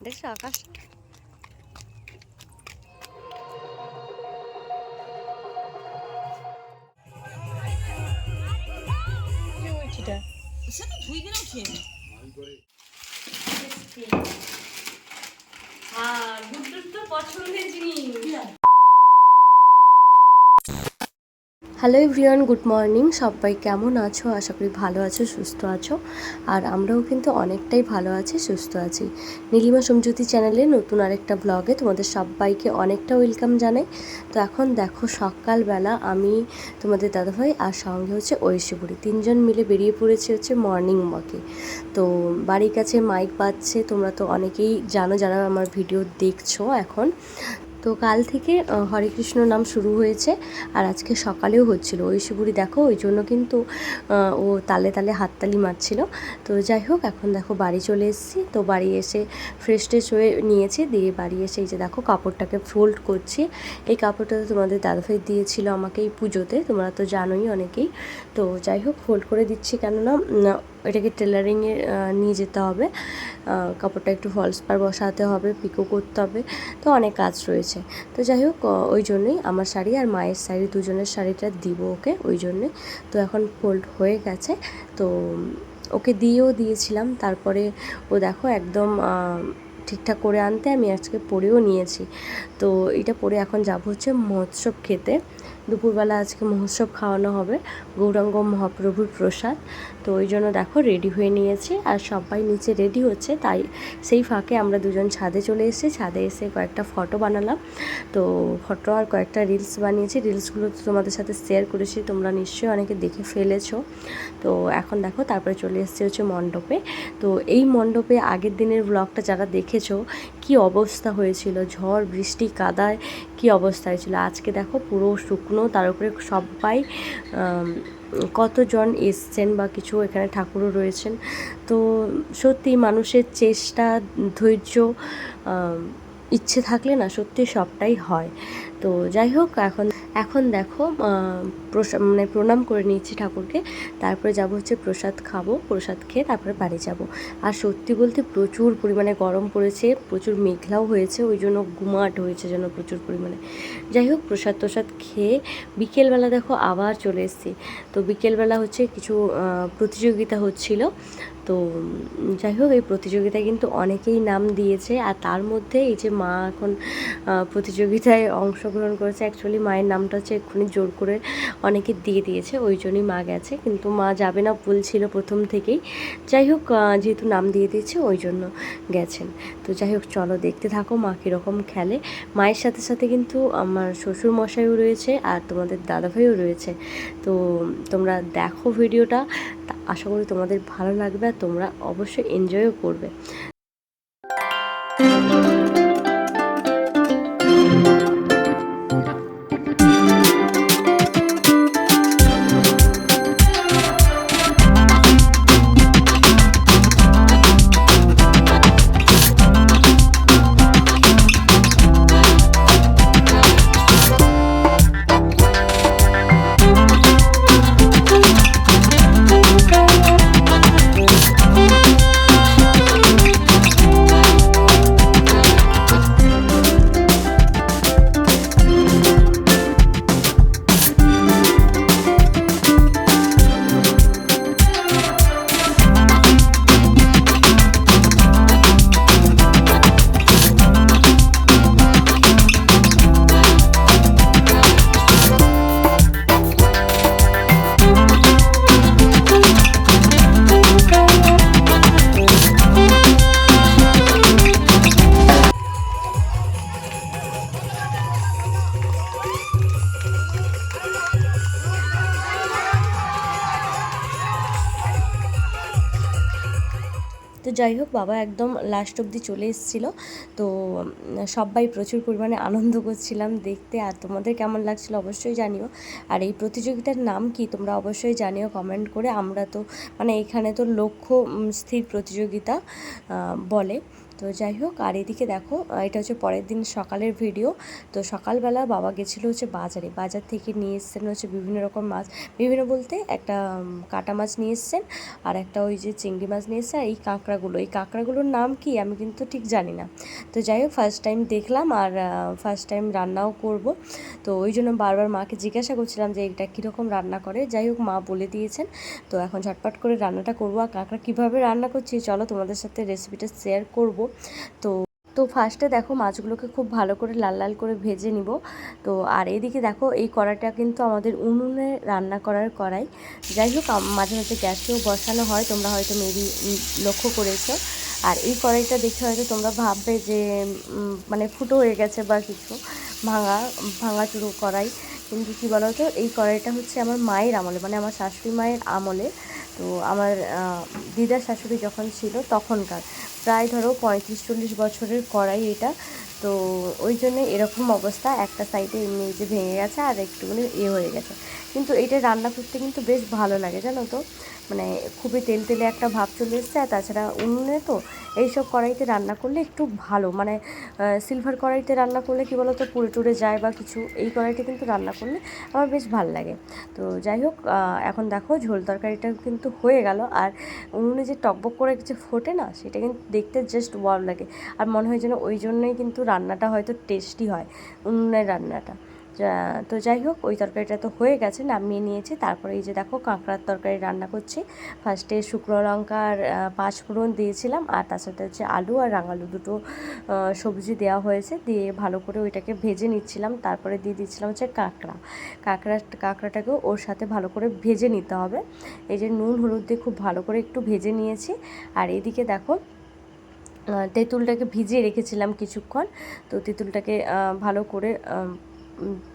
দেখছ আকাশ ধুই দিলেও খেয়ে আর তো পছন্দের জিনিস হ্যালো এভরিওয়ান গুড মর্নিং সবাই কেমন আছো? আশা করি ভালো আছো, সুস্থ আছো। আর আমরাও কিন্তু অনেকটাই ভালো আছি, সুস্থ আছি। নীলিমা সমজ্যোতি চ্যানেলে নতুন আরেকটা ব্লগে তোমাদের সবাইকে অনেকটা ওয়েলকাম জানাই। তো এখন দেখো সকালবেলা আমি তোমাদের দাদাভাই আর সঙ্গে হচ্ছে ঐশীপুরি তিনজন মিলে বেরিয়ে পড়েছি হচ্ছে মর্নিং ওয়াকে তো বাড়ির কাছে মাইক বাজছে, তোমরা তো অনেকেই জানো যারা আমার ভিডিও দেখছ এখন। তো কাল থেকে হরে কৃষ্ণ নাম শুরু হয়েছে আর আজকে সকালেও হচ্ছিল। ঐশীপুরি দেখো, ওই জন্য কিন্তু ও তালে তালে হাততালি মারছিল। তো যাই হোক, এখন দেখো বাড়ি চলে এসেছি। তো বাড়ি এসে ফ্রেশ ট্রেশ হয়ে নিয়েছি। দিয়ে বাড়ি এসে এই যে দেখো কাপড়টাকে ফোল্ড করছি। এই কাপড়টা তো তোমাদের দাদাভাই দিয়েছিল আমাকে এই পুজোতে, তোমরা তো জানোই অনেকেই। তো যাই হোক ফোল্ড করে দিচ্ছি কেননা এটাকে টেলারিংয়ে নিয়ে যেতে হবে। কাপড়টা একটু ফলস পার বসাতে হবে পিকো করতে হবে। তো অনেক কাজ রয়েছে। তো যাই হোক ওই জন্যই আমার শাড়ি আর মায়ের শাড়ি, দুজনের শাড়িটা দিব ওকে ওই জন্যে। তো এখন ফোল্ড হয়ে গেছে। তো ওকে দিয়েও দিয়েছিলাম। তারপরে ও দেখো একদম ঠিকঠাক করে আনতে আমি আজকে পরেও নিয়েছি। তো এটা পরে এখন যাব হচ্ছে মহোৎসব খেতে। দুপুরবেলা আজকে মহোৎসব খাওয়ানো হবে, গৌরাঙ্গ মহাপ্রভুর প্রসাদ। তো ওই জন্য দেখো রেডি হয়ে নিয়েছি, আর সবাই নিচে রেডি হচ্ছে, তাই সেই ফাঁকে আমরা দুজন ছাদে চলে এসেছি। ছাদে এসে কয়েকটা ফটো বানালাম। তো ফটো আর কয়েকটা রিলস বানিয়েছি। রিলসগুলো তো তোমাদের সাথে শেয়ার করেছি, তোমরা নিশ্চয়ই অনেকে দেখে ফেলেছো। তো এখন দেখো, তারপরে চলে এসেছি হচ্ছে মণ্ডপে। তো এই মণ্ডপে আগের দিনের ব্লগটা যারা দেখেছ, কি অবস্থা হয়েছিল? ঝড়, বৃষ্টি, কাদায় কি অবস্থায় ছিল? আজকে দেখো পুরো শুকনো, তার উপরে সবাই কতজন এসছেন বা কিছু এখানে ঠাকুরও রয়েছেন। তো সত্যি মানুষের চেষ্টা, ধৈর্য ইচ্ছে থাকলে না সত্যি সবটাই হয়। তো যাই হোক, এখন এখন দেখো মানে প্রণাম করে নিয়েছি ঠাকুরকে। তারপরে যাব হচ্ছে প্রসাদ খাব, প্রসাদ খেয়ে তারপরে বাড়ি যাব। আর সত্যি বলতে প্রচুর পরিমাণে গরম পড়েছে, প্রচুর মেঘলাও হয়েছে, ওই জন্য গুমাট হয়েছে যেন প্রচুর পরিমাণে। যাই হোক, প্রসাদ প্রসাদ খেয়ে বিকেলবেলা দেখো আবার চলে এসেছি। তো বিকেলবেলা হচ্ছে কিছু প্রতিযোগিতা হচ্ছিল। তো যাই হোক, এই প্রতিযোগিতায় কিন্তু অনেকেই নাম দিয়েছে আর তার মধ্যে এই যে মা এখন প্রতিযোগিতায় অংশগ্রহণ করেছে অ্যাকচুয়ালি মায়ের নামটা হচ্ছে এক্ষুনি জোর করে অনেকে দিয়ে দিয়েছে, ওই জন্যই মা গেছে। কিন্তু মা যাবে না বলছিল প্রথম থেকেই। যাই হোক যেহেতু নাম দিয়ে দিয়েছে, ওই জন্য গেছেন। তো যাই হোক, চলো দেখতে থাকো মা কীরকম খেলে। মায়ের সাথে সাথে কিন্তু আমার শ্বশুর মশাইও রয়েছে আর তোমাদের দাদাভাইও রয়েছে। তো তোমরা দেখো ভিডিওটা। আশা করি তোমাদের ভালো লাগবে আর তোমরা অবশ্যই এনজয়ও করবে। যাই হোক, বাবা একদম লাস্ট অবধি চলে এসেছিল। তো, সবাই প্রচুর পরিমাণে আনন্দ করছিলাম দেখতে। আর তোমাদের কেমন লাগছিল অবশ্যই জানিও। আর এই প্রতিযোগিতার নাম কি তোমরা অবশ্যই জানিও কমেন্ট করে। আমরা তো মানে এখানে তো লক্ষ্য স্থির প্রতিযোগিতা বলে। তো যাই হোক, আর এদিকে দেখো এটা হচ্ছে পরের দিন সকালের ভিডিও তো সকালবেলা বাবা গেছিল হচ্ছে বাজারে। বাজার থেকে নিয়ে এসছেন হচ্ছে বিভিন্ন রকম মাছ। বিভিন্ন বলতে একটা কাটা মাছ নিয়ে এসছেন আর একটা ওই যে চিংড়ি মাছ নিয়ে এসছে আর এই কাঁকড়াগুলো। এই কাঁকড়াগুলোর নাম কি আমি কিন্তু ঠিক জানি না। তো যাই হোক ফার্স্ট টাইম দেখলাম আর ফার্স্ট টাইম রান্নাও করব। তো ওই জন্য বারবার মাকে জিজ্ঞাসা করছিলাম যে এটা কীরকম রান্না করে। যাই হোক, মা বলে দিয়েছেন। তো এখন ঝটপট করে রান্নাটা করব। আর কাঁকড়া কীভাবে রান্না করছি, চলো তোমাদের সাথে রেসিপিটা শেয়ার করব। তো তো ফার্স্টে দেখো মাছগুলোকে খুব ভালো করে লাল লাল করে ভেজে নিব। তো আর এদিকে দেখো এই কড়াইটা কিন্তু আমাদের উনুনে রান্না করার কড়াই। যাই হোক মাঝে মাঝে গ্যাসেও বসানো হয়, তোমরা হয়তো মেবি লক্ষ্য করেছ। আর এই কড়াইটা দেখে হয়তো তোমরা ভাববে যে মানে ফুটো হয়ে গেছে বা কিছু, ভাঙা ভাঙা চুরো কড়াই। কিন্তু কী বলো তো এই কড়াইটা হচ্ছে আমার মায়ের আমলে মানে আমার শাশুড়ি মায়ের আমলে। তো আমার দিদার শাশুড়ি যখন ছিল তখনকার। প্রায় ধরো পঁয়ত্রিশ চল্লিশ বছরের কড়াই এটা। তো ওই জন্য এরকম অবস্থা, একটা সাইডে এমনি যে ভেঙে গেছে আর একটুখানি এ হয়ে গেছে। কিন্তু এটা রান্না করতে কিন্তু বেশ ভালো লাগে, জানো তো? মানে খুবই তেল তেলে একটা ভাব চলে এসছে, আর তাছাড়া উনুনে তো এইসব কড়াইতে রান্না করলে একটু ভালো। মানে সিলভার কড়াইতে রান্না করলে কি বলো তো পুড়ে টুড়ে যায় বা কিছু, এই কড়াইতে কিন্তু রান্না করলে আমার বেশ ভালো লাগে। তো যাই হোক এখন দেখো ঝোল তরকারিটা কিন্তু হয়ে গেল, আর উনুনে যে টকবক করে যে ফোটে না, সেটা কিন্তু দেখতে জাস্ট ওয়াও লাগে। আর মনে হয় যেন ওই জন্যই কিন্তু রান্নাটা হয়তো টেস্টি হয় উনুনের রান্নাটা। তো যাই হোক ওই তরকারিটা তো হয়ে গেছে নামিয়ে নিয়েছি। তারপরে এই যে দেখো কাঁকড়ার তরকারি রান্না করছি। ফার্স্টে শুকনো লঙ্কা আর আহ, পাঁচফোড়ন দিয়েছিলাম আর তার সাথে হচ্ছে আলু আর রাঙালু দুটো সবজি দেওয়া হয়েছে। দিয়ে ভালো করে ওইটাকে ভেজে নিচ্ছিলাম। তারপরে দিয়ে দিচ্ছিলাম হচ্ছে কাঁকড়া। কাঁকড়া কাঁকড়াটাকেও ওর সাথে ভালো করে ভেজে নিতে হবে। এই যে নুন হলুদ দিয়ে খুব ভালো করে একটু ভেজে নিয়েছি। আর এদিকে দেখো তেঁতুলটাকে ভিজিয়ে রেখেছিলাম কিছুক্ষণ। তো তেঁতুলটাকে ভালো করে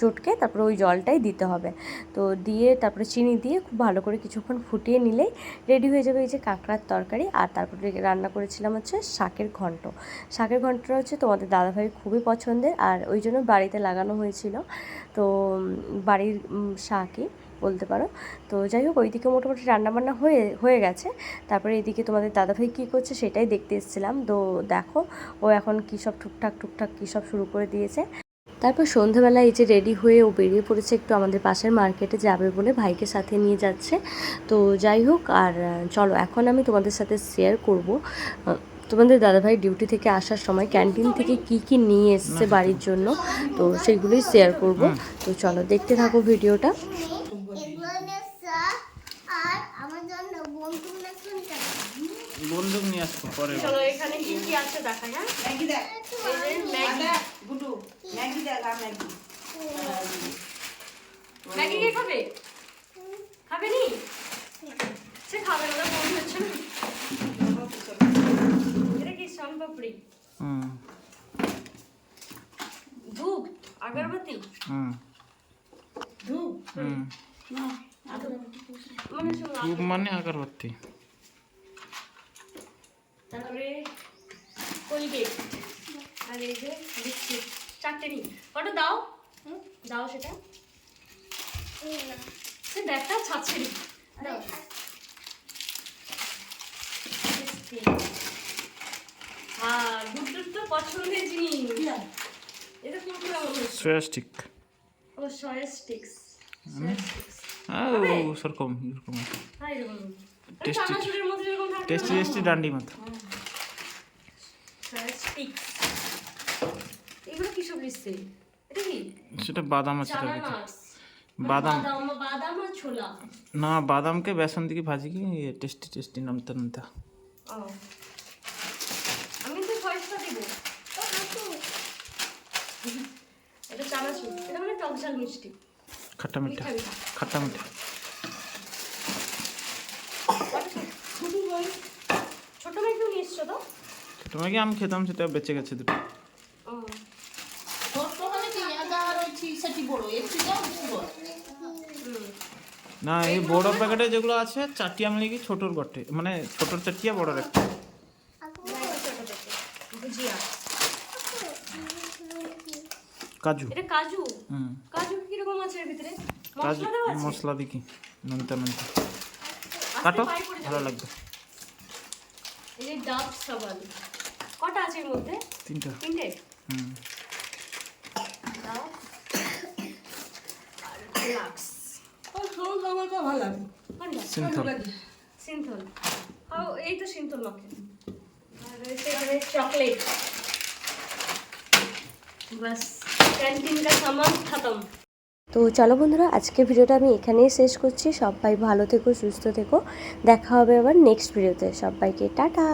চটকে তারপরে ওই জলটাই দিতে হবে। তো দিয়ে তারপরে চিনি দিয়ে খুব ভালো করে কিছুক্ষণ ফুটিয়ে নিলেই রেডি হয়ে যাবে এই যে কাঁকড়ার তরকারি। আর তারপরে রান্না করেছিলাম হচ্ছে শাকের ঘন্ট। শাকের ঘন্টটা হচ্ছে তোমাদের দাদাভাই খুবই পছন্দের আর ওই জন্য বাড়িতে লাগানো হয়েছিল। তো বাড়ির শাকই বলতে পারো। তো যাই হোক, ওইদিকে মোটামুটি রান্নাবান্না হয়ে হয়ে গেছে। তারপরে এদিকে তোমাদের দাদাভাই কী করছে সেটাই দেখতে এসেছিলাম। তো দেখো ও এখন কী সব টুকটাক টুকটাক কী সব শুরু করে দিয়েছে। তারপর সন্ধ্যাবেলা এই যে রেডি হয়ে ও বেরিয়ে পড়েছে একটু আমাদের পাশের মার্কেটে যাবে বলে ভাইকে সাথে নিয়ে যাচ্ছে। তো যাই হোক আর চলো এখন আমি তোমাদের সাথে শেয়ার করব। তোমাদের দাদাভাই ডিউটি থেকে আসার সময় ক্যান্টিন থেকে কি কি নিয়ে এসছে বাড়ির জন্য তো সেইগুলোই শেয়ার করব। তো চলো দেখতে থাকো ভিডিওটা এগুলো নেশা আর আমার জন্য বন্ধু না শুনতে বন্দুক নিয়ে আসব পরে চলো এখানে কি কি আছে দেখা হ্যাঁ? ম্যাগি দেখ। এই যে ম্যাগি। গুডু। ম্যাগি দেখ আর ম্যাগি। ম্যাগি কে খাবে? খাবে নি সে খাবে না বন্ধ হচ্ছে এটা কি সোনপাপড়ি হুম। ধূপ আগরবাতি? হুম। ধূপ? হুম। মানে মানে আগরবাতি। তারপরে কোলগেট আর এই যে বিস্কিট চারটে নি কটা দাও? দাও সেটা। সে ব্যাগটা ছাড়ছে নি দাও। আর গুড্ডুর তো পছন্দের জিনিস। এটা কোন সোয়া স্টিক ও সয়া স্টিক্স আও সেরকম এরকম এরকম। Tasty. চানাচুরের মধ্যে টেস্টি টেস্টি ডান্ডি মতো সয়া এগুলো কি সব লিখছে? এটা কি? সেটা বাদাম আছে। নাটস বাদাম। বাদাম আর ছোলা। না বাদামকে বেসন দিকে ভাজি কি টেস্টি টেস্টি নামতে নামতে। আমি তো ভয়েসটা দিব। এটা চানাচুর এটা মানে টক ঝাল মিষ্টি। খাট্টা মিঠা। খাট্টা মিঠা। ছোট মেয়েকেও নিয়ে এসছো তো? তোমাকে আমি খেতাম সেটা বেঁচে গেছে দুটো। কি না এই বড় প্যাকেটে যেগুলো আছে চারটি আমি লিখি ছোটোর গটে মানে ছোটোর চারটিয়া বড় একটা। কাজু। এটা কাজু? হুম। কাজু কীরকম আছে এর ভিতরে? কাজু মশলা দেখি নুনতা নুনতা। কাটো। ভালো লাগবে। এই ডাব সাবান। কটা আছে এর মধ্যে? তিনটা। তিনটে? হুম। দাও। আর লাক্স আর সব খাবারটা ভালো লাগে। কোনটা? সিন্থল। সিন্থল। ও এই তো সিন্থল মাখে আর রয়েছে এখানে চকলেট। বাস ক্যান্টিন কা সামান খতম। তো চলো বন্ধুরা আজকে ভিডিওটা আমি এখানেই শেষ করছি। সবাই ভালো থেকো সুস্থ থেকো। দেখা হবে আবার নেক্সট ভিডিওতে সবাইকে টাটা।